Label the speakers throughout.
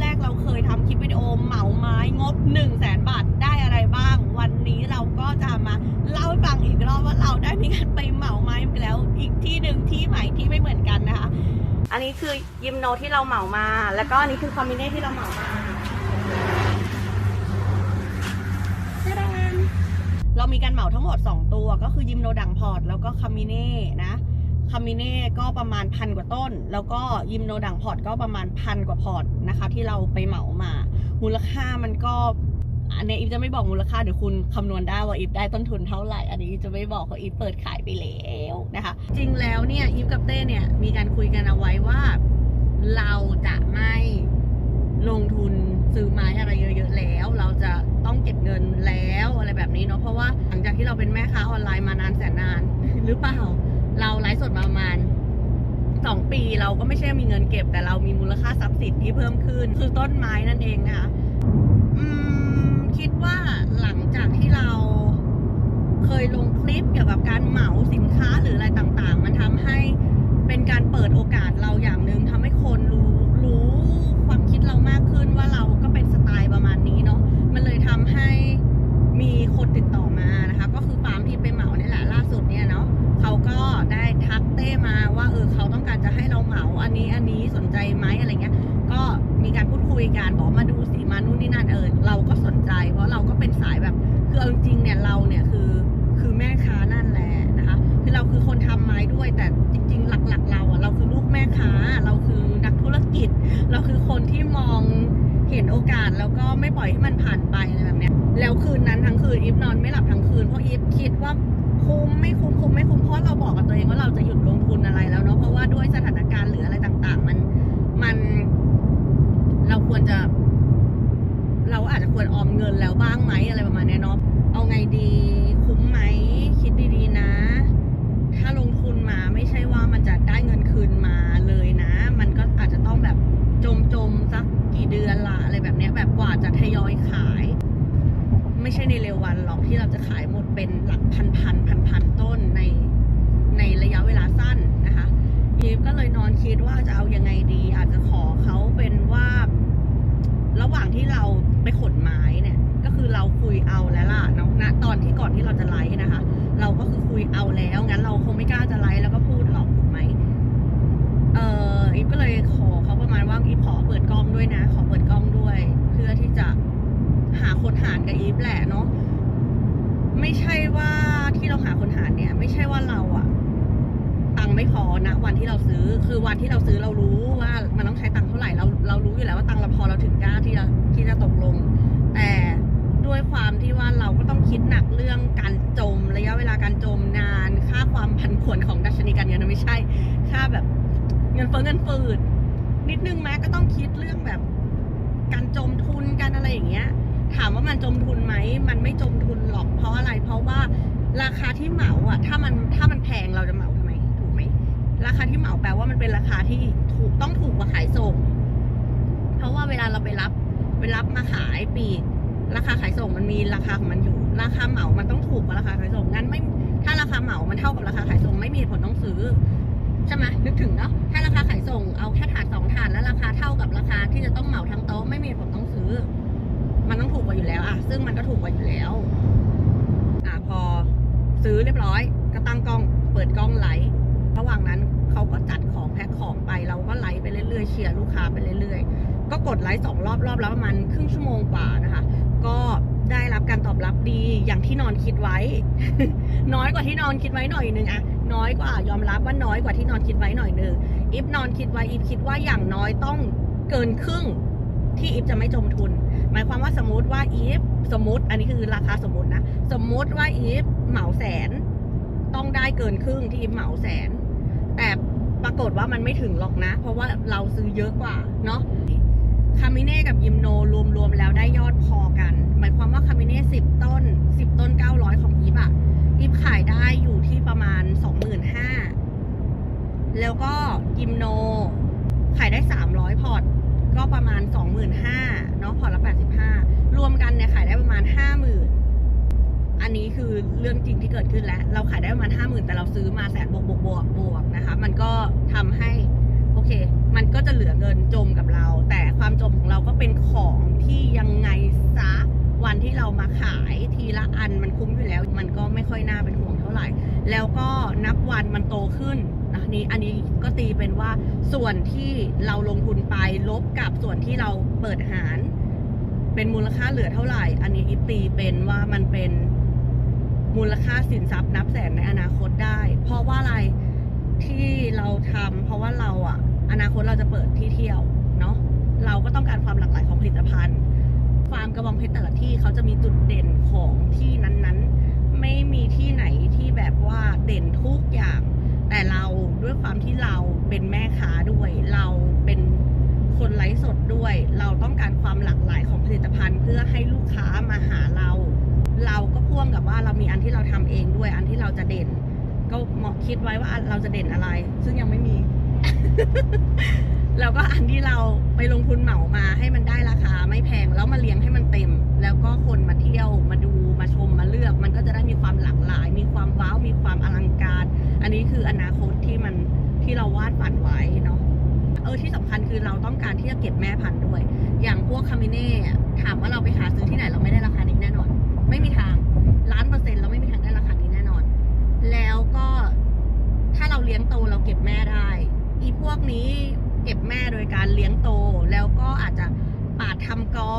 Speaker 1: แรกเราเคยทำคลิปวิดีโอเหมาไม้งบ 1 0 0 0 0แสนบาทได้อะไรบ้าง วันนี้เราก็จะมาเล่าให้ฟังอีกรอบว่าเราได้มีการไปเหมาไม้ไปแล้ว อีกที่หนึ่งที่ใหม่ที่ไม่เหมือนกันนะคะ อันนี้คือยิมโนที่เราเหมามา แล้วก็อันนี้คือคอมบิเน่ที่เราเหมามาเรามีการเหมาทั้งหมด 2 ตัวก็คือยิมโนดังพอร์ตแล้วก็คามิเน่นะ คามิเน่ก็ประมาณพันกว่าต้น แล้วก็ยิมโนดังพอร์ตก็ประมาณพันกว่าพอร์ตนะคะ ที่เราไปเหมามา มูลค่ามันก็อันนี้อีฟจะไม่บอกมูลค่าเดี๋ยวคุณคำนวณได้ว่าอีฟได้ต้นทุนเท่าไหร่ อันนี้อีฟจะไม่บอกเพราะอีฟเปิดขายไปแล้วนะคะ จริงแล้วเนี่ยอีฟกับเต้เนี่ยมีการคุยกันเอาไว้ว่า เราจะไม่ลงทุนซื้อไม้อะไรเยอะๆแล้ว เราจะต้องเก็บเงินแล้วอะไรแบบนี้เนาะเพราะว่าหลังจากที่เราเป็นแม่ค้าออนไลน์มานานแสนนานหรือเปล่า เราไลฟ์สดมาประมาณสองปีเราก็ไม่ใช่มีเงินเก็บ แต่เรามีมูลค่าทรัพย์สินที่เพิ่มขึ้น คือต้นไม้นั่นเองนะคะคิดว่าหลังจากที่เราเคยลงคลิปเกี่ยวกับการเหมาสินค้าหรืออะไรต่างๆ มันทำให้เป็นการเปิดโอกาสเราอย่างหนึ่งทำให้คนรู้รู้ความคิดเรามากขึ้นว่าเรา ด้วย แต่จริง ๆ หลักๆ เราอะเราคือลูกแม่ค้า เราคือนักธุรกิจ เราคือคนที่มองเห็นโอกาสแล้วก็ไม่ปล่อยให้มันผ่านไปอะไรแบบเนี้ยแล้วคืนนั้นทั้งคืนอีฟนอนไม่หลับทั้งคืนเพราะอีฟคิดว่าคุ้มไม่คุ้มคุ้มไม่คุ้มเพราะเราบอกกับตัวเองว่าเราจะหยุดลงทุนอะไรแล้วเนาะเพราะว่าด้วยสถานการณ์หรืออะไรต่าง ๆ มันมันเราควรจะ เราอาจจะควรออมเงินแล้วบ้างไหมอะไรประมาณนี้เนาะเอาไงดีคุ้มไหมคิดดีๆนะ ถ้าลงทุนมาไม่ใช่ว่ามันจะได้เงินคืนมาเลยนะ มันก็อาจจะต้องแบบจ มสักกี่เดือนละอะไรแบบเนี้ยแบบกว่าจะทยอยขาย ไม่ใช่ในเร็ววันหรอกที่เราจะขายหมดเป็นหลักพันพันพันพันต้นในในระยะเวลาสั้นนะคะอีฟก็เลยนอนคิดว่าจะเอายังไงดี อาจจะขอเขาเป็นว่าระหว่างที่เราไปขนไม้เนี่ย ก็คือเราคุยเอาแล้วล่ะเนาะณตอนที่ก่อนที่เราจะไลฟ์นะคะ เราก็คือคุยเอาแล้วงั้นเราคงไม่กล้าจะไลฟ์แล้วก็พูดหรอกถูกไหมเอออีฟก็เลยขอ ว่าอีฟขอเปิดกล้องด้วยนะ ขอเปิดกล้องด้วย เพื่อที่จะหาคนหารกับอีฟแหละเนาะไม่ใช่ว่าที่เราหาคนหารเนี่ย ไม่ใช่ว่าเราอะตังไม่พอนะวันที่เราซื้อคือวันที่เราซื้อเรารู้ว่ามันต้องใช้ตังเท่าไหร่เราเรารู้อยู่แล้วว่าตังเราพอเราถึงกล้าที่จะที่จะตกลง แต่ด้วยความที่ว่าเราก็ต้องคิดหนักเรื่องการจมระยะเวลาการจมนาน ค่าความผันผวนของดัชนีการเงินนะไม่ใช่ ค่าแบบเงินเฟ้อเงินฝืด นิดนึงแม้ก็ต้องคิดเรื่องแบบ การจมทุนการอะไรอย่างเงี้ย ถามว่ามันจมทุนไหมมันไม่จมทุนหรอกเพราะอะไร เพราะว่าราคาที่เหมาอะ ถ้ามันถ้ามันแพงเราจะเหมาทำไมถูกไหมราคาที่เหมาแปลว่ามันเป็นราคาที่ถูกต้องถูกกว่าขายส่ง เพราะว่าเวลาเราไปรับไปรับมาขายปีกราคาขายส่งมันมีราคาของมันอยู่ ราคาเหมามันต้องถูกกว่าราคาขายส่งงั้นไม่ถ้าราคาเหมามันเท่ากับราคาขายส่งไม่มีผลต้องซื้อ ใช่ไหมนึกถึงเนาะถ้าราคาขายส่งเอาแค่ถาดสองถาดแล้วราคาเท่ากับราคาที่จะต้องเหมาทั้งโต๊ะไม่มีผลต้องซื้อ มันต้องถูกกว่าอยู่แล้วอะซึ่งมันก็ถูกกว่าอยู่แล้ว อะพอซื้อเรียบร้อย ก็ตั้งกล้องเปิดกล้องไลฟ์ระหว่างนั้นเขาก็จัดของแพ็คของไปเราก็ไลฟ์ไปเรื่อยๆเชียร์ลูกค้าไปเรื่อยๆ ก็กดไลฟ์สองรอบรอบแล้วประมาณครึ่งชั่วโมงกว่านะคะ ก็ได้รับการตอบรับดีอย่างที่นอนคิดไว้ น้อยกว่าที่นอนคิดไว้หน่อยนึงอะ น้อยกว่ายอมรับว่าน้อยกว่าที่นอนคิดไว้หน่อยนึงอีฟนอนคิดไว้อีฟคิดว่าอย่างน้อยต้องเกินครึ่งที่อีฟจะไม่จมทุน หมายความว่าสมมติว่าอีฟสมมติ อันนี้คือราคาสมมตินะ สมมติว่าอีฟเหมาแสน ต้องได้เกินครึ่งที่อีฟเหมาแสน แต่ปรากฏว่ามันไม่ถึงหรอกนะ เพราะว่าเราซื้อเยอะกว่าเนาะคามิเน่กับยิมโนรวมๆแล้วได้ยอดพอกัน หมายความว่าคามิเน่สิบต้นสิบต้นเก้าร้อยของอีฟอะ อีฟขายได้อยู่ที่ประมาณสองหมื่นห้าแล้วก็ยิมโน ขายได้สามร้อยพอร์ต ก็ประมาณ 25,000 เนาะพอร์ตละ 85 รวมกันเนี่ยขายได้ประมาณ 50,000 อันนี้คือเรื่องจริงที่เกิดขึ้นแล้ว เราขายได้ประมาณ 50,000 แต่เราซื้อมาแสนบวกบวกบวกบวกนะคะ มันก็ทำให้ โอเค มันก็จะเหลือเงินจมกับเรา แต่ความจมของเราก็เป็นของ ที่เรามาขายทีละอันมันคุ้มอยู่แล้ว มันก็ไม่ค่อยน่าเป็นห่วงเท่าไหร่ แล้วก็นับวันมันโตขึ้นนะนนี้อันนี้ก็ตีเป็นว่าส่วนที่เราลงทุนไปลบกับส่วนที่เราเปิดหาร เป็นมูลค่าเหลือเท่าไหร่ อันนี้อีฟตีเป็นว่ามันเป็นมูลค่าสินทรัพย์นับแสนในอนาคตได้ เพราะว่าอะไรที่เราทำเพราะว่าเราอะอนาคตเราจะเปิดที่เที่ยวเนาะเราก็ต้องการความหลากหลายของผลิตภัณฑ์าร์มกระบองเพชรแต่ละที่เขาจะมีจุดเด่นของที่นั้นๆ ไม่มีที่ไหนที่แบบว่าเด่นทุกอย่าง แต่เราด้วยความที่เราเป็นแม่ค้าด้วย เราเป็นคนไลฟ์สดด้วย เราต้องการความหลากหลายของผลิตภัณฑ์ เพื่อให้ลูกค้ามาหาเรา เราก็พ่วงกับว่าเรามีอันที่เราทำเองด้วย อันที่เราจะเด่น ก็เหมาะคิดไว้ว่าเราจะเด่นอะไร ซึ่งยังไม่มี แล้วก็อันที่เราไปลงทุนเหมามาใาต้องการที่จะเก็บแม่พันธุ์ด้วย อย่างพวกคามิเน่ถามว่าเราไปหาซื้อที่ไหนเราไม่ได้ราคานี้แน่นอน ไม่มีทางล้านเปอร์เซ็นต์เราไม่มีทางได้ราคานี้แน่นอน แล้วก็ถ้าเราเลี้ยงโตเราเก็บแม่ได้อีพวกนี้เก็บแม่โดยการเลี้ยงโตแล้วก็อาจจะปาดทำกอ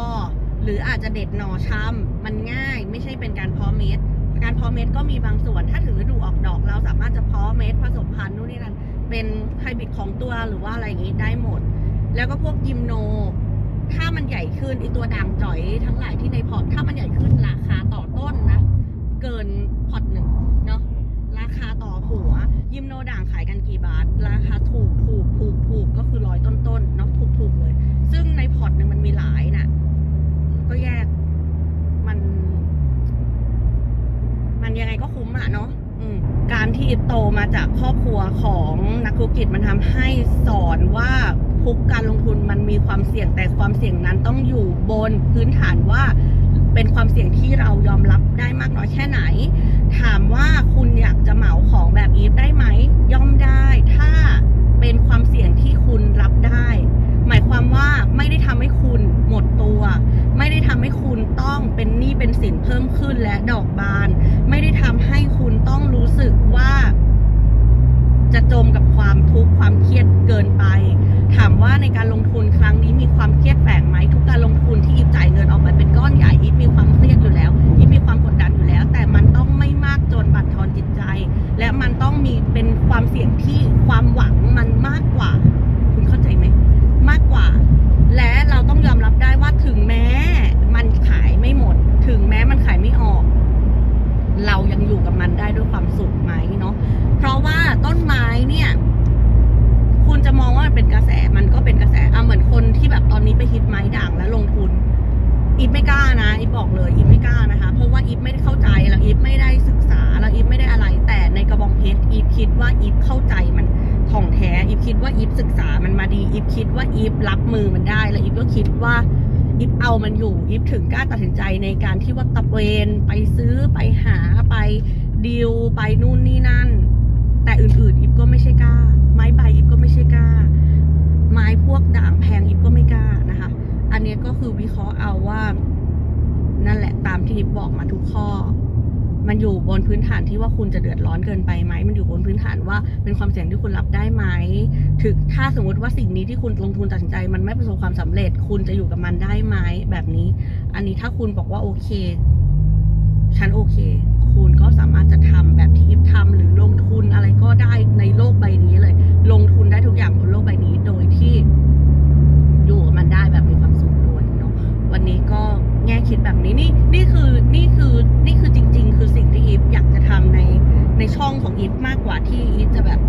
Speaker 1: หรืออาจจะเด็ดหน่อช้ำมันง่ายไม่ใช่เป็นการเพาะเม็ดการเพาะเม็ดก็มีบางส่วน ถ้าถึงฤดูออกดอก เราสามารถจะเพาะเม็ดผสมพันธุ์นู่นนี่นั่นเป็นไฮบริดของตัวหรือว่าอะไรอย่างนี้ได้หมด แล้วก็พวกยิมโน ถ้ามันใหญ่ขึ้นไอตัวด่างจ่อยทั้งหลายที่ในพอร์ต ถ้ามันใหญ่ขึ้นราคาต่อต้นนะ เกินพอร์ตหนึ่งเนาะ ราคาต่อหัว ยิมโนด่างขายกันกี่บาท ราคาถูกถูกถูกถูกก็คือร้อยต้นต้นเนาะถูกถูกเลย ซึ่งในพอร์ตหนึ่งมันมีหลายน่ะ ก็แยก มัน มันยังไงก็คุ้มอะเนาะการที่โตมาจากครอบครัวของนักธุรกิจมันทำให้สอนว่า ทุกการลงทุนมันมีความเสี่ยงแต่ความเสี่ยงนั้นต้องอยู่บนพื้นฐานว่า เป็นความเสี่ยงที่เรายอมรับได้มากน้อยแค่ไหน ถามว่าคุณอยากจะเหมาของแบบอีฟได้ไหมย่อมได้ถ้าเป็นความเสี่ยงที่คุณรับได้ หมายความว่าไม่ได้ทำให้คุณหมดตัว ไม่ได้ทำให้คุณต้องเป็นหนี้เป็นสินเพิ่มขึ้นและดอกบาน ไม่ได้ทำให้คุณต้องรู้สึกว่า จะจมกับความทุกข์ความเครียดเกินไป ถามว่าในการลงทุนครั้งนี้มีความเครียดแฝงไหมทุกการลงทุนที่อีฟจ่ายเงินออกไปเป็นก้อนใหญ่อีฟมีความเครียดอยู่แล้วอีฟมีความกดดันอยู่แล้ว แต่มันต้องไม่มากจนบั่นทอนจิตใจ และมันต้องมีเป็นความเสี่ยงที่ความหวังมันมากกว่า คุณเข้าใจไหมมากกว่า และเราต้องยอมรับได้ กระบองเพชรอีฟคิดว่าอีฟเข้าใจมันท่องแท้อีฟคิดว่าอีฟศึกษามันมาดีอีฟคิดว่าอีฟรับมือมันได้ แล้วอีฟก็คิดว่าอีฟเอามันอยู่อีฟถึงกล้าตัดสินใจในการที่ว่าตะเวนไปซื้อไปหาไปดีลไปนู่นนี่นั่น แต่อื่นๆอีฟก็ไม่ใช่กล้า ไม้ใบอีฟก็ไม่ใช่กล้า ไม้พวกด่างแพงอีฟก็ไม่กล้านะคะ อันนี้ก็คือวิเคราะห์เอาว่า นั่นแหละตามที่อีฟบอกมาทุกข้อ มันอยู่บนพื้นฐานที่ว่าคุณจะเดือดร้อนเกินไปไหม มันอยู่บนพื้นฐานว่าเป็นความเสี่ยงที่คุณรับได้ไหม ถึงถ้าสมมติว่าสิ่งนี้ที่คุณลงทุนตัดสินใจ มันไม่ประสบความสำเร็จ คุณจะอยู่กับมันได้ไหมแบบนี้ อันนี้ถ้าคุณบอกว่าโอเค ฉันโอเค คุณก็สามารถจะทำแบบที่อีฟทำหรือลงทุนอะไรก็ได้ในโลกใบนี้เลย ลงทุนได้ทุกอย่างบนโลกใบนี้ โดยที่อยู่กับมันได้แบบมีความสุขด้วยเนาะ วันนี้ก็ แง่คิดแบบนี้นี่นี่คือนี่คือนี่คือจริง ๆ คือสิ่งที่อีฟอยากจะทำในในช่องของอีฟมากกว่าที่อีฟจะแบบ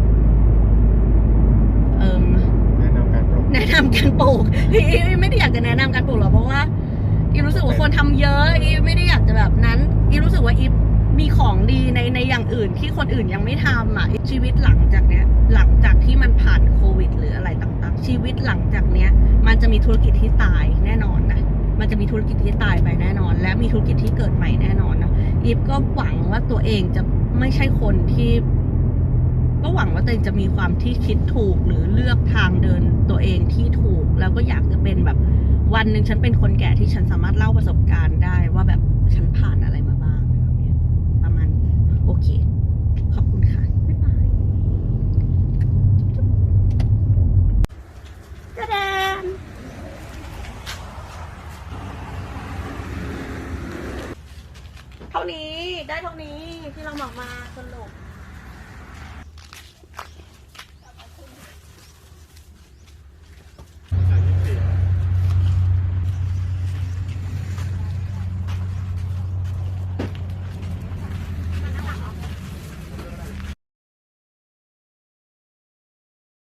Speaker 1: เอิม
Speaker 2: แนะนำการปลูก
Speaker 1: แนะนำการปลูกอีฟไม่ได้อยากจะแนะนำการปลูกหรอกเพราะว่าอีฟรู้สึกว่าคนทำเยอะอีฟไม่ได้อยากจะแบบนั้นอีฟรู้สึกว่าอีฟมีของดีในในอย่างอื่นที่คนอื่นยังไม่ทำอะชีวิตหลังจากเนี้ยหลังจากที่มันผ่านโควิด หรืออะไรต่างๆ ชีวิตหลังจากเนี้ย มันจะมีธุรกิจที่ตายแน่นอนนะ มันจะมีธุรกิจที่ตายไปแน่นอน และมีธุรกิจที่เกิดใหม่แน่นอนนะอีฟก็หวังว่าตัวเองจะไม่ใช่คนที่ ก็หวังว่าตัวเองจะมีความที่คิดถูกหรือเลือกทางเดินตัวเองที่ถูก แล้วก็อยากจะเป็นแบบวันหนึ่งฉันเป็นคนแก่ที่ฉันสามารถเล่าประสบการณ์ได้ว่าแบบฉันผ่านอะไรมาบ้างประมาณโอเค เท่านี้ได้เท่านี้ที่เราหมอกมาสรุป